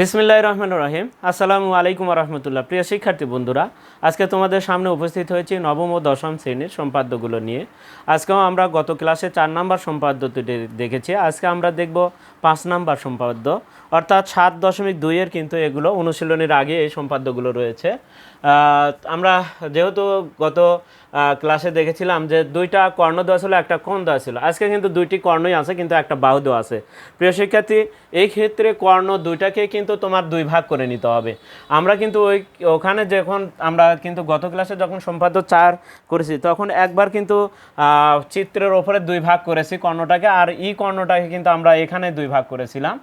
বিসমিল্লাহ রহমান রহিম। আসসালামু আলাইকুম রহমতুল্লাহ প্রিয় শিক্ষার্থী বন্ধুরা, আজকে তোমাদের সামনে উপস্থিত হয়েছি নবম ও দশম শ্রেণির সম্পাদ্যগুলো নিয়ে। আজকেও আমরা গত ক্লাসে চার নাম্বার সম্পাদ্যটি দেখেছি। আজকে আমরা দেখব পাঁচ নাম্বার সম্পাদ্য। অর্থাৎ সাত দশমিক দুইয়ের কিন্তু এগুলো অনুশীলনের আগে এই সম্পাদ্যগুলো রয়েছে। আমরা যেহেতু গত ক্লাসে দেখেছিলাম যে দুইটা কর্ণ দেওয়া ছিল, একটা কোণ দেওয়া ছিল। আজকে কিন্তু দুইটি কর্ণই আছে, কিন্তু একটা বাহু দেওয়া আছে। প্রিয় শিক্ষার্থী, এই ক্ষেত্রে কর্ণ দুইটাকে কিন্তু তোমার দুই ভাগ করে নিতে হবে। আমরা কিন্তু ওই, ওখানে যখন আমরা কিন্তু গত ক্লাসে যখন সম্পাদ্য চার করেছি, তখন একবার কিন্তু চিত্রের ওপরে দুই ভাগ করেছি কর্ণটাকে, আর ই কর্ণটাকে কিন্তু আমরা এখানে দুই ভাগ করেছিলাম।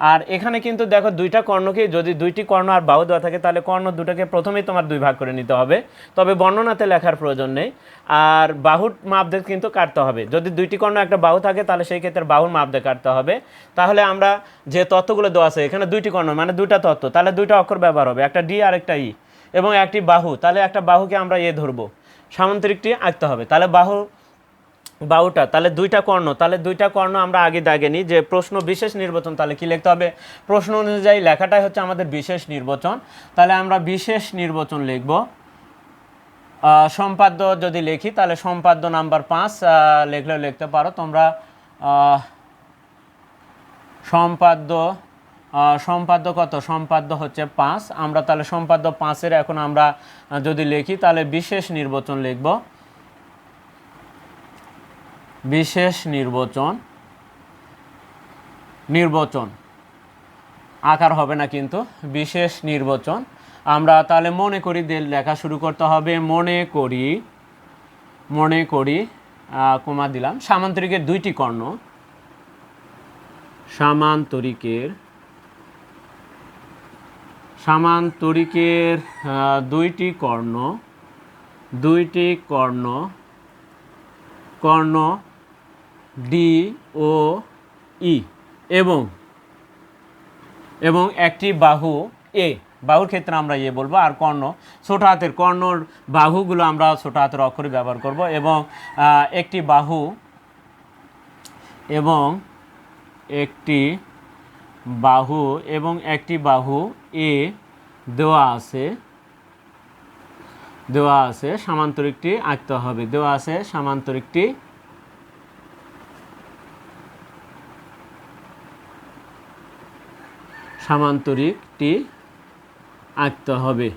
আর এখানে কিন্তু দেখো দুইটা কর্ণকে যদি দুইটি কর্ণ আর বাহু দেওয়া থাকে, তাহলে কর্ণ দুটাকে প্রথমেই তোমার দুই ভাগ করে নিতে হবে। তবে বর্ণনাতে লেখার প্রয়োজন নেই। আর বাহুর মাপ দিয়ে কিন্তু কাটতে হবে। যদি দুইটি কর্ণ একটা বাহু থাকে, তাহলে সেই ক্ষেত্রে বাহুর মাপ দিয়ে কাটতে হবে। তাহলে আমরা যে তত্ত্বগুলো দেওয়া আছে, এখানে দুইটি কর্ণ মানে দুইটা তত্ত্ব, তাহলে দুইটা অক্ষর ব্যবহার হবে। একটা ডি আর একটা ই এবং একটি বাহু। তাহলে একটা বাহুকে আমরা এ ধরবো। সামান্তরিকটি আঁকতে হবে। তাহলে বাহু বাহুটা তাহলে দুইটা কর্ণ তাহলে দুইটা কর্ণ আমরা আগে দাগে নিই যে প্রশ্ন বিশেষ নির্বাচন তাহলে কি লিখতে হবে? প্রশ্ন অনুযায়ী লেখাটাই হচ্ছে আমাদের বিশেষ নির্বাচন। তাহলে আমরা বিশেষ নির্বাচন লিখব। সম্পাদ্য যদি লিখি তাহলে সম্পাদ্য নাম্বার পাঁচ আহ, লিখলেও লিখতে পারো। তোমরা সম্পাদ্য সম্পাদ্য কত? সম্পাদ্য হচ্ছে পাঁচ। আমরা তাহলে সম্পাদ্য পাঁচের এখন আমরা যদি লিখি তাহলে বিশেষ নির্বাচন লিখব। বিশেষ নির্বাচন নির্বাচন। আকার হবে না কিন্তু, বিশেষ নির্বাচন। আমরা তাহলে মনে করি দিয়ে লেখা শুরু করতে হবে, মনে করি মনে করি কমা দিলাম। সামান্তরিকের দুইটি কর্ণ। সামান্তরিকের সামান্তরিকের দুইটি কর্ণ দুইটি কর্ণ কর্ণ ডি ও ই এবং এবং একটি বাহু এ বাহুর ক্ষেত্রে আমরা এ বলব আর কর্ণ। ছোট হাতের কর্ণর বাহুগুলো আমরা ছোট হাতের অক্ষরে ব্যবহার করব এবং একটি বাহু এবং একটি বাহু এবং একটি বাহু এ দেওয়া আছে। দেওয়া আছে, সামান্তরিকটি আঁকতে হবে। দেওয়া আছে, সামান্তরিকটি সামান্তরিকটি আঁকতে হবে।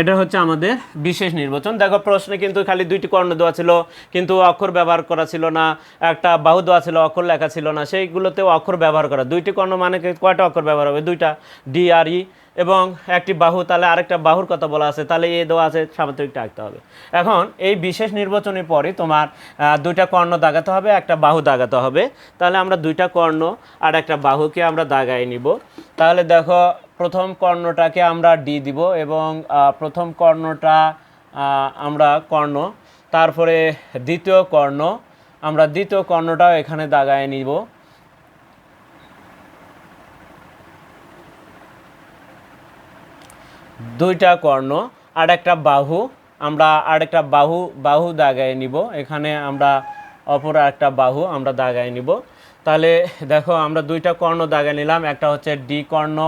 এটা হচ্ছে আমাদের বিশেষ নির্বাচন। দেখো, প্রশ্নে কিন্তু খালি দুইটি কর্ণ দেওয়া ছিল, কিন্তু অক্ষর ব্যবহার করা ছিল না, একটা বাহু দেওয়া ছিল, অক্ষর লেখা ছিল না, সেইগুলোতেও অক্ষর ব্যবহার করা। দুইটি কর্ণ মানে কয়টা অক্ষর ব্যবহার হবে? দুইটা, ডি আর ই। এবং একটি বাহু, তাহলে আরেকটা বাহুর কথা বলা আছে, তাহলে এ দেওয়া আছে সামান্তরিকটা আঁকতে হবে। এখন এই বিশেষ নির্বাচনের পরে তোমার দুইটা কর্ণ দাগাতে হবে, একটা বাহু দাগাতে হবে। তাহলে আমরা দুইটা কর্ণ আর একটা বাহুকে আমরা দাগাই নিব। তাহলে দেখো, প্রথম কর্ণটাকে আমরা ডি দিব এবং প্রথম কর্ণটা আমরা কর্ণ, তারপরে দ্বিতীয় কর্ণ, আমরা দ্বিতীয় কর্ণটাও এখানে দাগায় নিব। দুইটা কর্ণ আর একটা বাহু, আমরা আর একটা বাহু বাহু দাগায় নিব। এখানে আমরা অপর একটা বাহু আমরা দাগায় নিব। তাহলে দেখো, আমরা দুইটা কর্ণ দাগায় নিলাম। একটা হচ্ছে ডি কর্ণ,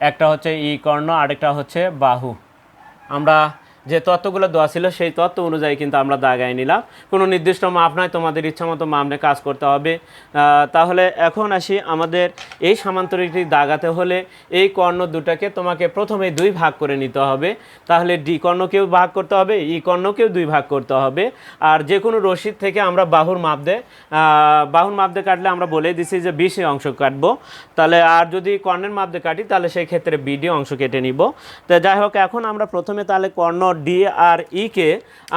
একটা হচ্ছে ই কর্ণ আর একটা হচ্ছে বাহু। আমরা যে তত্ত্বগুলো দেওয়া ছিল সেই তত্ত্ব অনুযায়ী কিন্তু আমরা দাগায় নিলাম। কোনো নির্দিষ্ট মাপ নয় তোমাদের ইচ্ছা মতো মাপ নিয়ে কাজ করতে হবে। তাহলে এখন আসি আমাদের এই সামান্তরিকটি দাগাতে হলে এই কর্ণ দুটাকে তোমাকে প্রথমে দুই ভাগ করে নিতে হবে। তাহলে ডি কর্ণকেও ভাগ করতে হবে ই কর্ণকেও দুই ভাগ করতে হবে। আর যে কোনো রশিদ থেকে আমরা বাহুর মাপ আহ, বাহুর মাপ দিয়ে কাটলে আমরা বলে দিছি যে বিশে অংশ কাটবো। তাহলে আর যদি কর্ণের মাপ দিয়ে কাটি তাহলে সেই ক্ষেত্রে বিডি অংশ কেটে নিব। তো যাই হোক এখন আমরা প্রথমে তাহলে কর্ণ ডি আর ই কে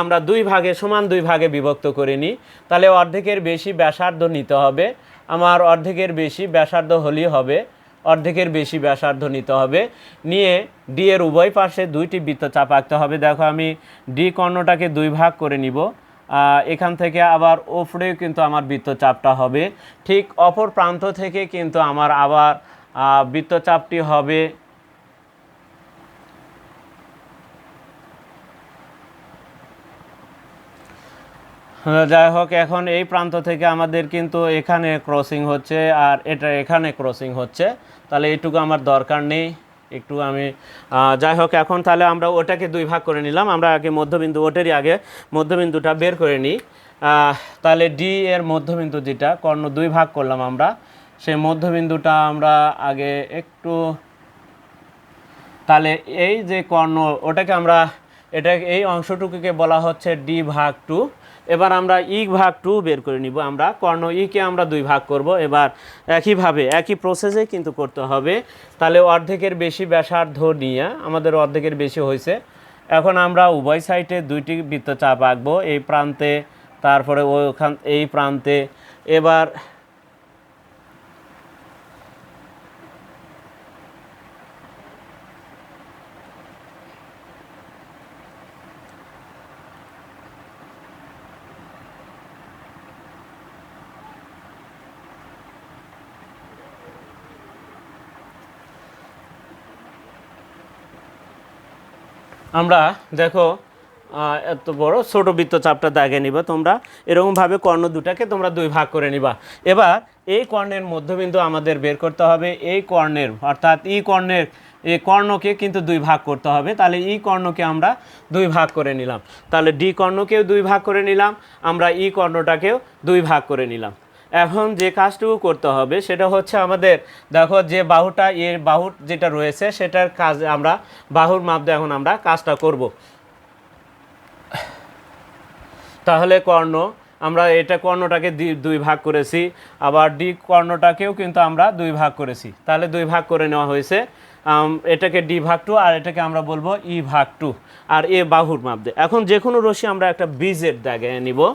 আমরা দুই ভাগে সমান দুই ভাগে বিভক্ত করে নিই। তাহলে অর্ধেকের বেশি ব্যাসার্ধ নিতে হবে। আমার অর্ধেকের বেশি ব্যাসার্ধ হলেই হবে। অর্ধেকের বেশি ব্যাসার্ধ নিতে হবে। নিয়ে ডি এর উভয় পাশে দুইটি বৃত্তচাপ আঁকতে হবে। দেখো, আমি ডি কর্ণটাকে দুই ভাগ করে নিব। এখান থেকে আবার ওপরেও কিন্তু আমার বৃত্তচাপটা হবে। ঠিক অপর প্রান্ত থেকে কিন্তু আমার আবার বৃত্তচাপটি হবে যাই হোক, এখন এই প্রান্ত থেকে আমাদের কিন্তু এখানে ক্রসিং হচ্ছে আর এটা এখানে ক্রসিং হচ্ছে। তাহলে এইটুকু আমার দরকার নেই। একটু আমি যাই হোক, এখন তাহলে আমরা ওটাকে দুই ভাগ করে নিলাম। আমরা আগে মধ্যবিন্দু, ওটারই আগে মধ্যবিন্দুটা বের করে নিই। তাহলে ডি এর মধ্যবিন্দু যেটা, কর্ণ দুই ভাগ করলাম আমরা। সেই মধ্যবিন্দুটা আমরা আগে একটু, তাহলে এই যে কর্ণ, ওটাকে আমরা, এটা, এই অংশটুকুকে বলা হচ্ছে ডি ভাগ টু এবার আমরা ইক ভাগ টু বের করে নিব আমরা, কর্ণ ইকে আমরা দুই ভাগ করব। এবার একইভাবে, একই প্রসেসে কিন্তু করতে হবে। তাহলে অর্ধেকের বেশি ব্যাসার্ধ নিয়ে আমাদের অর্ধেকের বেশি হয়েছে। এখন আমরা উভয় সাইডে দুইটি বৃত্তচাপ আঁকবো, এই প্রান্তে, তারপরে ওখান, এই প্রান্তে। এবার আমরা দেখো এত বড় ছোট বৃত্তচাপটা দাগে নিবা তোমরা। এরকমভাবে কর্ণ দুটাকে তোমরা দুই ভাগ করে নিবা। এবার এই কর্ণের মধ্যবিন্দু আমাদের বের করতে হবে। এই কর্ণের, অর্থাৎ ই কর্ণের এই কর্ণকে কিন্তু দুই ভাগ করতে হবে। তাহলে ই কর্ণকে আমরা দুই ভাগ করে নিলাম। তাহলে ডি কর্ণকেও দুই ভাগ করে নিলাম। আমরা ই কর্ণটাকেও দুই ভাগ করে নিলাম। এখন যে কাজটুকু করতে হবে, সেটা হচ্ছে আমাদের, দেখো যে বাহুটা, এর বাহুর যেটা রয়েছে, সেটার কাজ আমরা, বাহুর মাপ দিয়ে এখন আমরা কাজটা করব। তাহলে কর্ণ, আমরা এটা কর্ণটাকে দি- দুই ভাগ করেছি, আবার ডি কর্ণটাকেও কিন্তু আমরা দুই ভাগ করেছি। তাহলে দুই ভাগ করে নেওয়া হয়েছে এটাকে ডি ভাগ টু, আর এটাকে আমরা বলব ই ভাগ টু, আর এ বাহুর মাপ দিয়ে এখন যে কোনো রশি আমরা একটা বীজের দাগে নিব।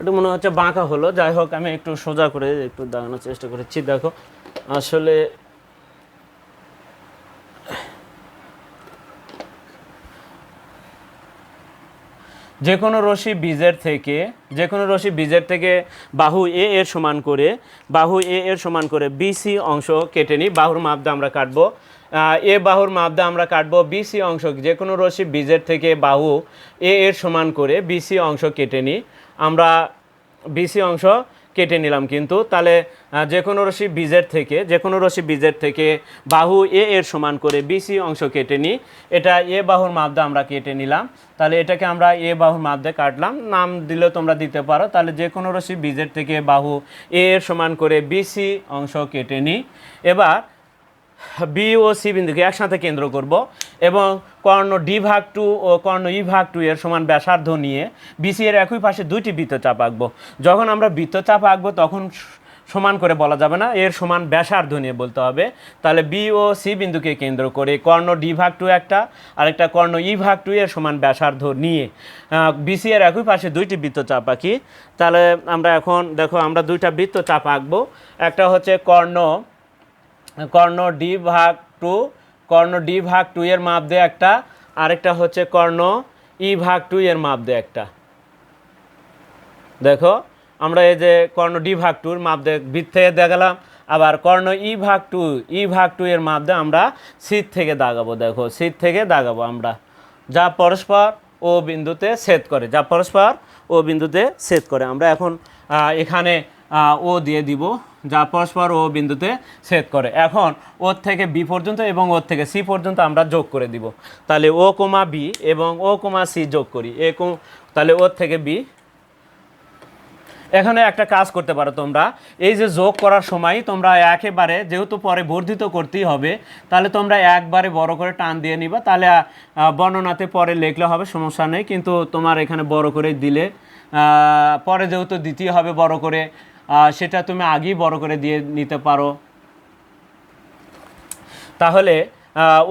একটু মনে হচ্ছে বাঁকা হলো। যাই হোক, আমি একটু সোজা করে একটু দাঁড়ানোর চেষ্টা করেছি। দেখো, আসলে যে কোনো রশি বীজের থেকে যে কোনো রশি বীজের থেকে বাহু এ এর সমান করে, বাহু এ এর সমান করে বিসি অংশ কেটে নিই। বাহুর মাপদা আমরা কাটবো। এ বাহুর মাপদা আমরা কাটবো বিসি অংশ। যে কোনো রশি বীজের থেকে বাহু এ এর সমান করে বিসি অংশ কেটে নিই। আমরা বিসি অংশ কেটে নিলাম কিন্তু। তাহলে যে কোনো রশি বীজের থেকে যে কোনো রশি বীজের থেকে বাহু এ এর সমান করে বিসি অংশ কেটে নিই। এটা এ বাহুর মাপ দিয়ে আমরা কেটে নিলাম। তাহলে এটাকে আমরা এ বাহুর মাপ দিয়ে কাটলাম। নাম দিলে তোমরা দিতে পারো। তাহলে যে কোনো রশি বীজের থেকে বাহু এ এর সমান করে বিসি অংশ কেটে নিই। এবার বি ও সি বিন্দুকে একসাথে কেন্দ্র করব এবং কর্ণ ডি ভাগ টু ও কর্ণ ই ভাগ টু এর সমান ব্যাসার্ধ নিয়ে বিসি এর একই পাশে দুইটি বৃত্তচাপ আঁকবো। যখন আমরা বৃত্তচাপ আঁকবো, তখন সমান করে বলা যাবে না, এর সমান ব্যাসার্ধ নিয়ে বলতে হবে। তাহলে বি ও সি বিন্দুকে কেন্দ্র করে কর্ণ ডি ভাগ টু একটা, আরেকটা কর্ণ ই ভাগ টু এর সমান ব্যাসার্ধ নিয়ে বিসি এর একই পাশে দুইটি বৃত্তচাপ আঁকি। তাহলে আমরা এখন, দেখো, আমরা দুইটা বৃত্তচাপ আঁকবো। একটা হচ্ছে কর্ণ কর্ণ ডি ভাগ টু, কর্ণ ডি ভাগ টু এর মাপ দিয়ে একটা, আরেকটা হচ্ছে কর্ণ ই ভাগ টু এর মাপ দিয়ে একটা। দেখো, আমরা এই যে কর্ণ ডি ভাগ টুর মাপ দিয়ে বৃত্ত থেকে দেখালাম আবার কর্ণ ই ভাগ টু, ই ভাগ টু এর মাপ দিয়ে আমরা শীত থেকে দাগাবো, দেখো, শীত থেকে দাগাবো আমরা। যা পরস্পর ও বিন্দুতে ছেদ করে, যা পরস্পর ও বিন্দুতে ছেদ করে। আমরা এখন এখানে ও দিয়ে দিব, যা পরস্পর ও বিন্দুতে ছেদ করে। এখন ওর থেকে বি পর্যন্ত এবং ওর থেকে সি পর্যন্ত আমরা যোগ করে দিব। তাহলে ও কোমা বি এবং ও কোমা সি যোগ করি। এ তাহলে ওর থেকে বি। এখানে একটা কাজ করতে পারো তোমরা। এই যে যোগ করার সময় তোমরা একেবারে যেহেতু পরে বর্ধিত করতেই হবে, তাহলে তোমরা একবারে বড় করে টান দিয়ে নিবা। তাহলে বর্ণনাতে পরে লিখলে হবে, সমস্যা নেই। কিন্তু তোমার এখানে বড় করে দিলে পরে যেহেতু দ্বিতীয় হবে বড় করে সেটা তুমি আগেই বড় করে দিয়ে নিতে পারো। তাহলে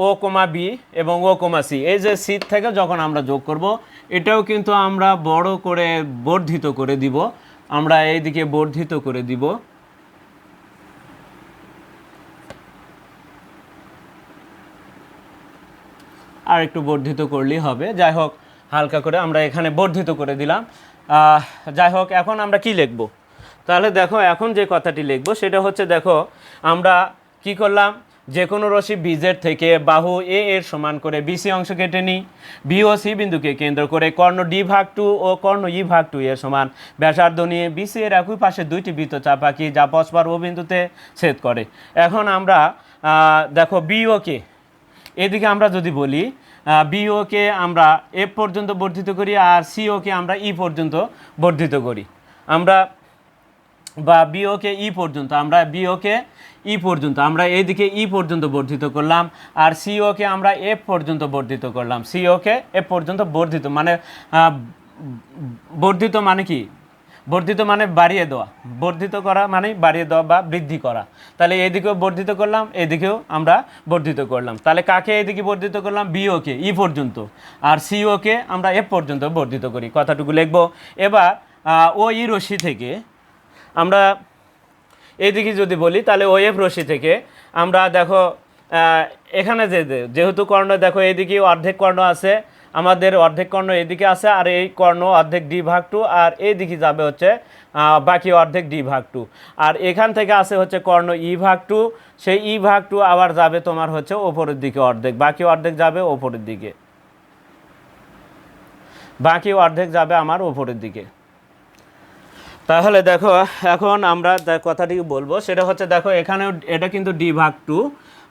ও কোমা বি এবং ও কোমা সি, এই যে সি থেকে যখন আমরা যোগ করব, এটাও কিন্তু আমরা বড় করে বর্ধিত করে দিব। আমরা এইদিকে বর্ধিত করে দিব। আর একটু বর্ধিত করলেই হবে। যাই হোক, হালকা করে আমরা এখানে বর্ধিত করে দিলাম। যাই হোক, এখন আমরা কি লিখব? তাহলে দেখো, এখন যে কথাটি লিখব, সেটা হচ্ছে দেখো, আমরা কি করলাম? যে কোনো রশি বীজের থেকে বাহু এ এর সমান করে বিসি অংশ কেটে নিই। বি ও সি বিন্দুকে কেন্দ্র করে কর্ণ ডি ভাগ টু ও কর্ণ ই ভাগ টু এর সমান। ব্যাসার্ধ নিয়ে বিসি এর একই পাশে দুইটি বৃত্ত চাপ আঁকি যা পরস্পর ও বিন্দুতে ছেদ করে। এখন আমরা দেখো বিওকে এদিকে আমরা যদি বলি বি বিওকে আমরা এফ পর্যন্ত বর্ধিত করি আর সিওকে আমরা ই পর্যন্ত বর্ধিত করি। আমরা বা বিওকে ই পর্যন্ত, আমরা বিওকে ই পর্যন্ত, আমরা এইদিকে ই পর্যন্ত বর্ধিত করলাম, আর সিওকে আমরা এফ পর্যন্ত বর্ধিত করলাম। সিওকে এফ পর্যন্ত বর্ধিত মানে বর্ধিত মানে কি? বর্ধিত মানে বাড়িয়ে দেওয়া। বর্ধিত করা মানে বাড়িয়ে দেওয়া বা বৃদ্ধি করা। তাহলে এদিকেও বর্ধিত করলাম এদিকেও আমরা বর্ধিত করলাম। তাহলে কাকে এদিকে বর্ধিত করলাম? বিওকে ই পর্যন্ত। আর সিওকে আমরা এফ পর্যন্ত বর্ধিত করি। কথাটুকু লিখব। এবার ও ই রশ্মি থেকে আমরা এইদিকে যদি বলি, তাহলে ও এফ রশ্মি থেকে আমরা দেখো এখানে যে- যেহেতু কর্ণ, দেখো এইদিকে অর্ধেক কর্ণ আছে, আমাদের অর্ধেক কর্ণ এদিকে আছে, আর এই কর্ণ অর্ধেক ডি ভাগ টু, আর এইদিকে যাবে হচ্ছে বাকি অর্ধেক ডি ভাগ টু। আর এখান থেকে আছে হচ্ছে কর্ণ ই ভাগ টু, সেই ই ভাগ টু আবার যাবে তোমার হচ্ছে ওপরের দিকে অর্ধেক, বাকি অর্ধেক যাবে ওপরের দিকে। বাকি অর্ধেক যাবে আমার ওপরের দিকে। তাহলে দেখো, এখন আমরা কথাটি বলব, সেটা হচ্ছে দেখো, এখানেও এটা কিন্তু ডি ভাগ টু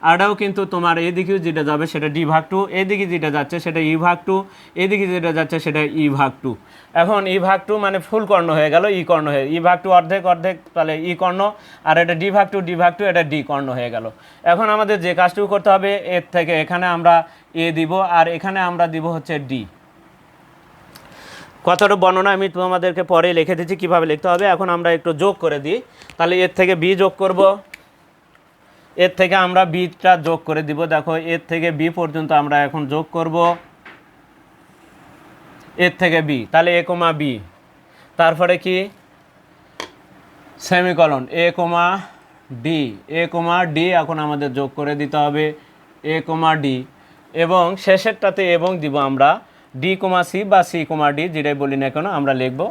আরটাও কিন্তু তোমার এদিকেও যেটা যাবে সেটা ডি ভাগ টু এদিকে যেটা যাচ্ছে সেটা ই ভাগ টু এদিকে যেটা যাচ্ছে সেটা ই ভাগ টু এখন ই ভাগ টু মানে ফুল কর্ণ হয়ে গেল ই কর্ণ হয়ে ই ভাগ টু অর্ধেক অর্ধেক, তাহলে ই কর্ণ, আর এটা ডি ভাগ টু ডি ভাগ টু এটা ডি কর্ণ হয়ে গেল। এখন আমাদের যে কাজটুকু করতে হবে, এর থেকে এখানে আমরা এ দিব, আর এখানে আমরা দিব হচ্ছে ডি কথাটা বর্ণনা আমি তোমাদেরকে পরে লিখে দিচ্ছি, কীভাবে লিখতে হবে। এখন আমরা একটু যোগ করে দিই। তাহলে এর থেকে বি যোগ করব। এর থেকে আমরা বিটা যোগ করে দিব। দেখো, এর থেকে বি পর্যন্ত আমরা এখন যোগ করব। এর থেকে বি, তাহলে এ কমা বি। তারপরে কি? Semicolon, A comma D. A comma D এখন আমাদের যোগ করে দিতে হবে। A comma D. এবং শেষেরটাতে এবং দিব আমরা ডি কমা সি বা সি কমা ডি যেটাই বলি না কেন, আমরা লিখব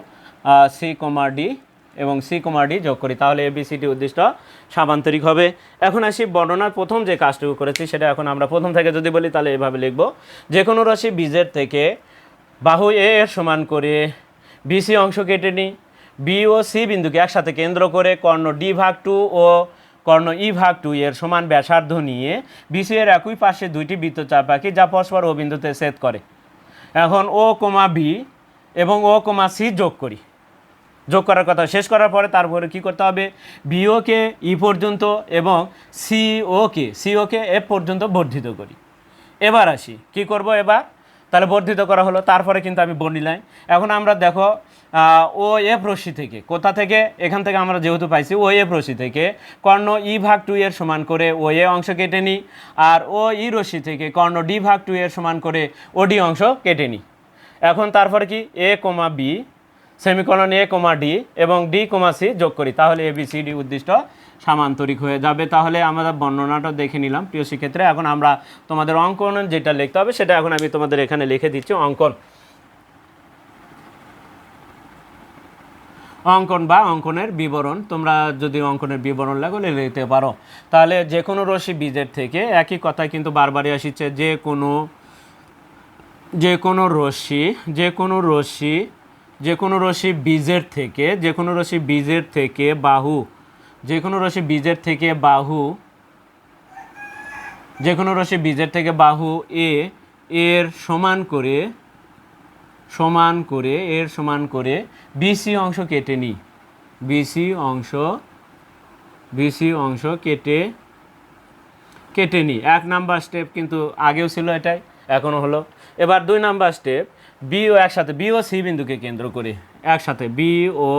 সি কমা ডি এবং সি কমা ডি যোগ করি। তাহলে এ এবিসিটি উদ্দিষ্ট সামান্তরিক হবে। এখন আসি বর্ণনার প্রথম যে কাজটুকু করেছি, সেটা এখন আমরা প্রথম থেকে যদি বলি, তাহলে এভাবে লিখব। যে কোনো রাশি বীজের থেকে বাহু এ এর সমান করে বিসি অংশ কেটে নিই। বি ও সি বিন্দুকে একসাথে কেন্দ্র করে কর্ণ ডি ভাগ টু ও কর্ণ ই ভাগ টু এর সমান ব্যাসার্ধ নিয়ে বিসি এর একই পাশে দুইটি বৃত্তচাপ আঁকি, যা পরস্পর ও বিন্দুতে ছেদ করে। এখন ও কমা বি এবং ও কমা সি যোগ করি। যোগ করার কথা। শেষ করার পরে তারপরে কি করতে হবে? বিওকে ই পর্যন্ত এবং সিওকে সিওকে এফ পর্যন্ত বর্ধিত করি। এবার আসি। কি করব এবার? তাহলে বর্ধিত করা হলো, তারপরে কিন্তু আমি বলিলাই এখন আমরা দেখো ও এফ রশ্মি থেকে, কোথা থেকে? এখান থেকে আমরা যেহেতু পাইছি ও এফ রশ্মি থেকে, কর্ণ ই ভাগ টু এর সমান করে ও এ অংশ কেটে নিই, আর ও ই রশ্মি থেকে কর্ণ ডি ভাগ টু এর সমান করে ও ডি অংশ কেটে নিই। এখন তারপরে কি? A comma B semicolon A comma D এবং ডি কমা সি যোগ করি, তাহলে এ বি সি ডি উদ্দিষ্ট সামান্তরিক হয়ে যাবে। তাহলে আমরা বর্ণনাটা দেখে নিলাম প্রিয় শিক্ষার্থীরা এখন আমরা তোমাদের অঙ্কন যেটা লিখতে হবে, সেটা এখন আমি তোমাদের এখানে লিখে দিচ্ছি অঙ্কন। অঙ্কন বা অঙ্কনের বিবরণ, তোমরা যদি অঙ্কনের বিবরণ লাগো, লিখে দিতে পারো। তাহলে যে কোনো রশ্মি বীজের থেকে একই কথাই কিন্তু বারবারই আসছে যে কোনো যে কোনো রশ্মি যে কোনো রশ্মি যে কোনো রশ্মি বীজের থেকে যে কোনো রশ্মি বীজের থেকে বাহু যে কোনো রশ্মি বীজের থেকে বাহু যে কোনো রশ্মি বীজের থেকে বাহু এ, এর সমান করে সমান করে, এর সমান করে বিসি অংশ কেটে নিই। বিসি অংশ বিসি অংশ কেটে কেটে নিই। এক নাম্বার স্টেপ কিন্তু আগেও ছিল এটাই এখনও হলো। এবার দুই নাম্বার স্টেপ বি ও একসাথে বি ও সি বিন্দুকে কেন্দ্র করে, একসাথে বি ও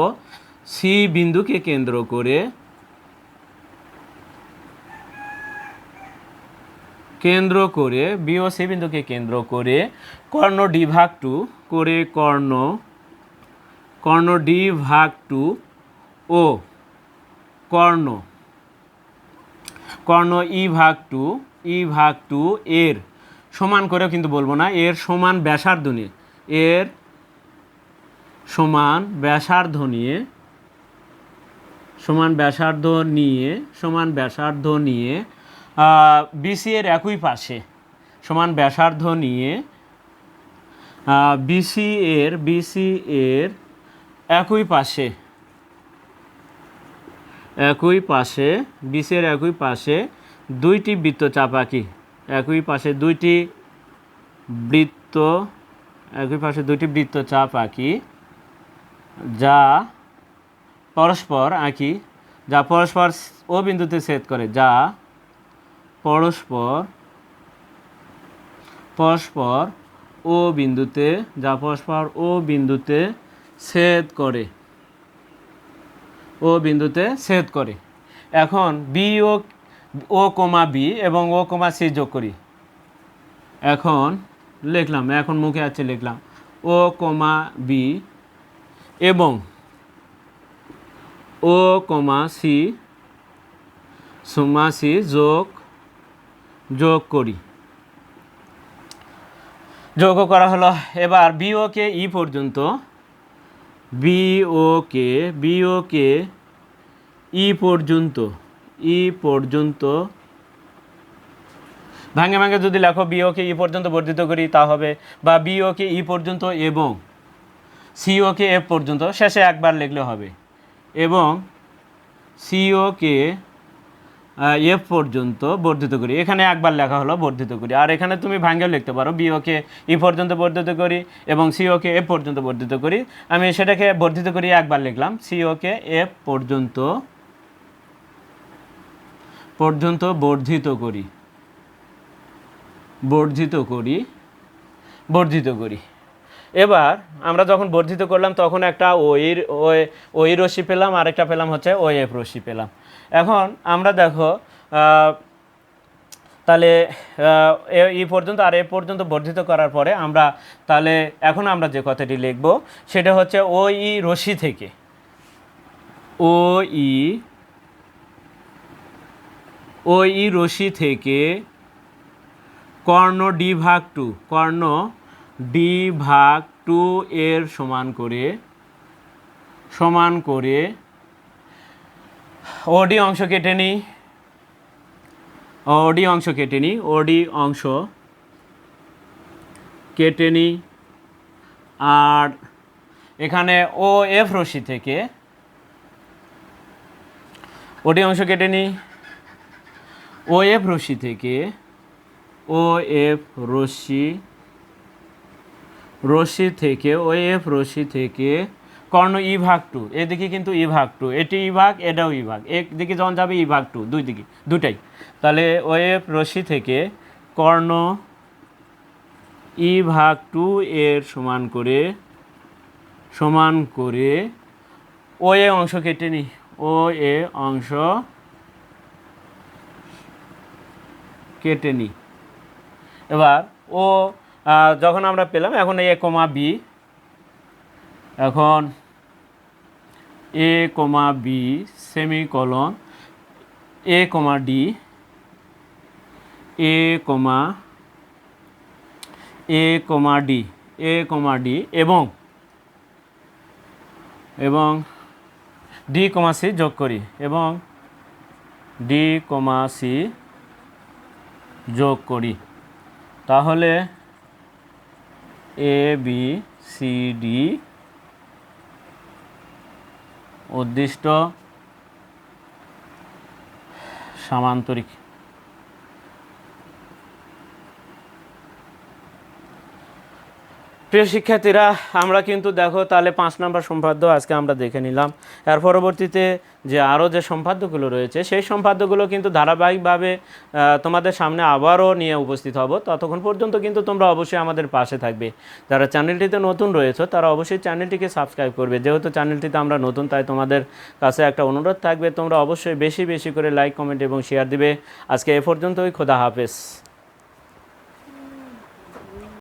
সি বিন্দুকে কেন্দ্র করে কেন্দ্র করে বি ও সি বিন্দুকে কেন্দ্র করে, কর্ণ ডি ভাগ টু করে কর্ণ কর্ণ ডি ভাগ টু ও কর্ণ কর্ণ ই ভাগ টু ই ভাগ টু এর সমান করেও কিন্তু বলব না, এর সমান ব্যাসার্ধ নিয়ে, এর সমান ব্যাসার্ধ নিয়ে, সমান ব্যাসার্ধ নিয়ে, সমান ব্যাসার্ধ নিয়ে বিসি এর একই পাশে সমান ব্যাসার্ধ নিয়ে বিসি এর বিসি এর একই পাশে একই পাশে বিসের একই পাশে দুইটি বৃত্তচাপ আঁকি। একই পাশে দুইটি বৃত্ত, একই পাশে দুইটি বৃত্তচাপ আঁকি, যা পরস্পর আঁকি, যা পরস্পর ও বিন্দুতে ছেদ করে, যা পরস্পর পরস্পর ও বিন্দুতে, যা পরস্পর ও বিন্দুতে ছেদ করে। ও বিন্দুতে ছেদ করে। এখন বি ও ও কমা বি এবং ও কমা সি যোগ করি। এখন লিখলাম, এখন মুখে আছে লিখলাম, ও কমা বি এবং O comma C comma C যোগ যোগ করি। যোগ করা হলো, এবার বিওকে ই পর্যন্ত। বিওকে বিওকে ই পর্যন্ত ই পর্যন্ত। ভাঙে ভাঙে যদি লেখো বিওকে ই পর্যন্ত বর্ধিত করি, তা হবে বা বিওকে ই পর্যন্ত এবং সিওকে এফ পর্যন্ত, শেষে একবার লিখলে হবে। এবং সিওকে এফ পর্যন্ত বর্ধিত করি। এখানে একবার লেখা হলো বর্ধিত করি। আর এখানে তুমি ভাঙ্গেও লিখতে পারো। বিওকে ই পর্যন্ত বর্ধিত করি এবং সি সিওকে এফ পর্যন্ত বর্ধিত করি। আমি সেটাকে বর্ধিত করি, একবার লিখলাম। সিওকে এফ পর্যন্ত পর্যন্ত বর্ধিত করি। বর্ধিত করি। বর্ধিত করি। এবার আমরা যখন বর্ধিত করলাম, তখন একটা ওই ওই রশ্মি পেলাম, আরেকটা পেলাম হচ্ছে ওই এফ রশ্মি পেলাম। এখন আমরা দেখো তাহলে এই পর্যন্ত আর এ পর্যন্ত বর্ধিত করার পরে আমরা তাহলে এখন আমরা যে কথাটি লিখব, সেটা হচ্ছে ও ই রশি থেকে। ও ই ও ই রশি থেকে কর্ণ ডি ভাগ টু, কর্ণ ডি ভাগ টু এর সমান করে সমান করে ওডি অংশ কেটে নিই। ওডি অংশ কেটে নিই। ওডি অংশ কেটে নিই। আর এখানে ও এফ রশ্মি থেকে ওডি অংশ কেটে নিই। ও এফ রশি থেকে ও এফ রশ্মি রশ্মি থেকে ও এফ রশ্মি থেকে কর্ণ ই ভাগ টু এদিকে কিন্তু ই ভাগ টু, এটি ই ভাগ, এটাও ই ভাগ একদিকে যখন যাবে ই ভাগ টু, দুই দিকে, দুটাই। তাহলে ও এফ রশ্মি থেকে কর্ণ ই ভাগ টু এর সমান করে সমান করে ও এ অংশ কেটে নি ও এ অংশ কেটে নিই। এবার ও যখন আমরা পেলাম, এখন এ কমা বি এখন A comma B semicolon A comma D A comma A comma D A comma D এবং এবং ডি কমা সি যোগ করি, এবং ডি কমা সি যোগ করি। তাহলে এ বি সি ডি উদ্দিষ্ট সামান্তরিক প্রিয় শিক্ষার্থীরা, আমরা কিন্তু দেখো তাহলে পাঁচ নম্বর সম্পাদ্য আজকে আমরা দেখে নিলাম। এর পরবর্তীতে যে আরও যে সম্পাদ্যগুলো রয়েছে, সেই সম্পাদ্যগুলো কিন্তু ধারাবাহিকভাবে তোমাদের সামনে আবারও নিয়ে উপস্থিত হব। ততক্ষণ পর্যন্ত কিন্তু তোমরা অবশ্যই আমাদের পাশে থাকবে। যারা চ্যানেলটিতে নতুন রয়েছে, তারা অবশ্যই চ্যানেলটিকে সাবস্ক্রাইব করবে। যেহেতু চ্যানেলটিতে আমরা নতুন, তাই তোমাদের কাছে একটা অনুরোধ থাকবে, তোমরা অবশ্যই বেশি বেশি করে লাইক, কমেন্ট এবং শেয়ার দিবে। আজকে এ পর্যন্তই, খোদা হাফেজ।